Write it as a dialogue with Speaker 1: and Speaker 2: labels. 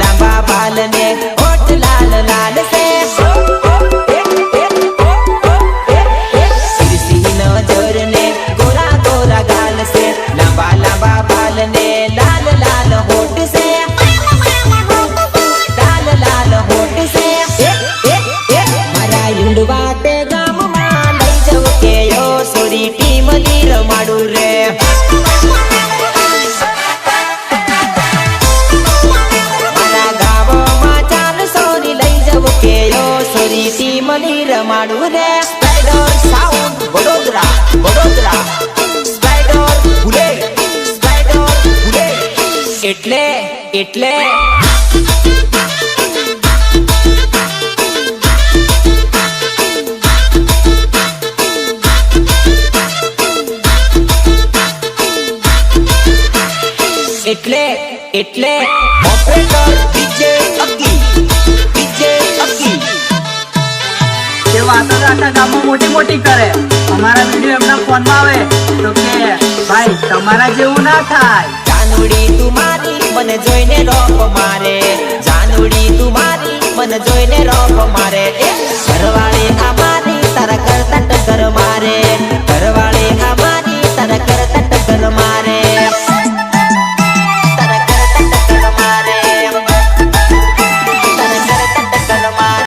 Speaker 1: લાંબા બાલ ને ઓઠ લાલ લાલ છે નજર ને ગોરા લાલ લાલ હોઠ લાલ લાલ હોઠ spider sound Vadodara Vadodara. Spider bullet spider bullet એટલે એટલે. એટલે એટલે. ઓપરેટર
Speaker 2: વાતો આખા ગામમાં મોટી મોટી કરે અમારા વીડિયો એમના ફોનમાં આવે તો કે ભાઈ તમારા જેવું ના થાય
Speaker 1: જાનુડી તું મારી, મને જોઈને રોપ મારે. જાનુડી તું મારી, મને જોઈને રોપ મારે. ઘરવાળી આ